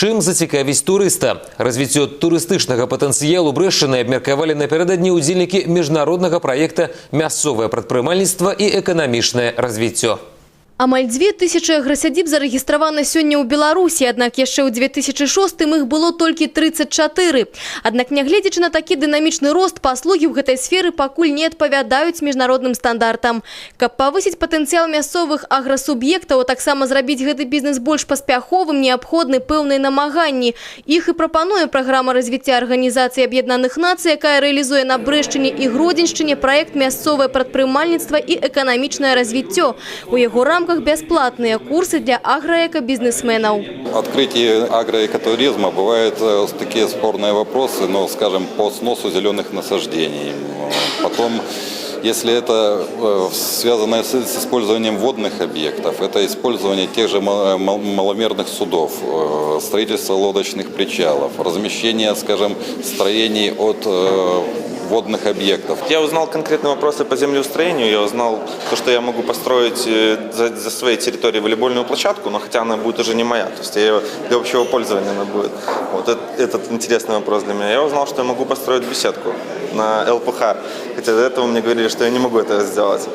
Чым зацікавіць турыста? Развіццё турыстычнага патэнцыялу Брэшчыны абмеркавалі напярэдадні ўдзельнікі міжнароднага праекта «Мясцовае прадпрымальніцтва і эканамічнае развіццё». Амаль дзве тысячы аграсядзіб зарэгістраваны сёння ў Беларусі, аднак яшчэ ў 2006 іх было толькі 34. Аднак нягледзячы на такі дынамічны рост, паслугі ў гэтай сферы пакуль не адпавядаюць міжнародным стандартам. Каб павысіць патэнцыял мясцовых аграсуб'ектаў, а таксама зрабіць гэты бізнес больш паспяховым, неабходны пэўныя намаганні. Іх і прапануе праграма развіцця арганізацыі Аб'яднаных Нацый, якая рэалізуе на Брэшчыне і Гродзеншчыне праект мясцовае прадпрымальніцтва і эканамічнае развіццё. У яго рамках бясплатныя курсы для агроэкабізнесменаў. Открытие агроэкотуризма бывают э, такие спорные вопросы, ну, скажем, по сносу зеленых насаждений. Потом, если это э, связано с, использованием водных объектов, это использование тех же мал- маломерных судов, э, строительство лодочных причалов, размещение, скажем, строений от э, водных объектов. Я узнал конкретные вопросы по землеустроению, я узнал то, что я могу построить э, за, за своей территорией волейбольную площадку, но хотя она будет уже не моя, то есть я ее для общего пользования она будет. Вот это, этот интересный вопрос для меня. Я узнал, что я могу построить беседку на ЛПХ, хотя до этого мне говорили, что я не могу этого сделать.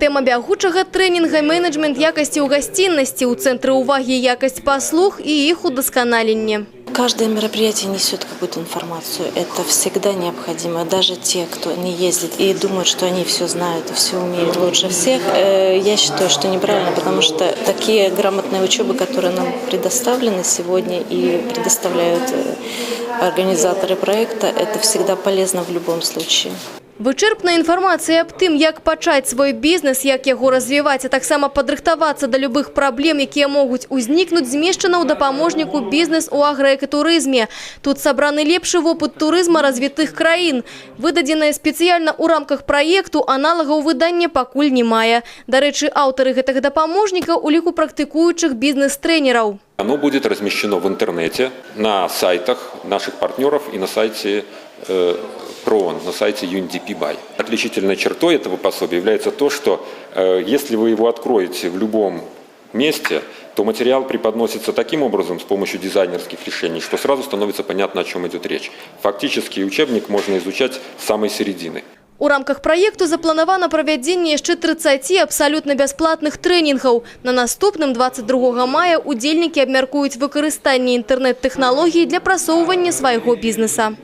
Тэма бягучага трэнінга менеджмент якасці ў гасціннасці ў цэнтры ўвагі якасць паслуг і іх удасканаленне. Каждое мероприятие несет какую-то информацию. Это всегда необходимо. Даже те, кто не ездит и думают, что они все знают и все умеют лучше всех, э, я считаю, что неправильно, потому что такие грамотные учебы, которые нам предоставлены сегодня и предоставляют э, организаторы проекта, это всегда полезно в любом случае. Вычэрпная інфармацыя аб тым, як пачаць свой бізнес, як яго развіваць, а таксама падрыхтавацца да любых праблем, якія могуць узнікнуць, змешчана ў дапаможніку бізнес у аграэкатурызме. Тут сабраны лепшы вопыт турызма развітых краін. Выдадзенае спецыяльна ў рамках праекту аналагаў выдання пакуль не мае. Дарэчы, аўтары гэтага дапаможніка ў ліку практыкуючых бізнес-трэнераў. Оно будет размещено в интернете, на сайтах наших партнеров и на сайте э, ПРООН, на сайте UNDP BY. Отличительной чертой этого пособия является то, что э, если вы его откроете в любом месте, то материал преподносится таким образом с помощью дизайнерских решений, что сразу становится понятно, о чем идет речь. Фактически учебник можно изучать с самой середины. У рамках праекту запланавана правядзенне яшчэ 30 абсалютна бясплатных трэнінгаў. На наступным 22 мая удзельнікі абмяркуюць выкарыстанне інтэрнэт-тэхналогій для прасоўвання свайго бізнеса.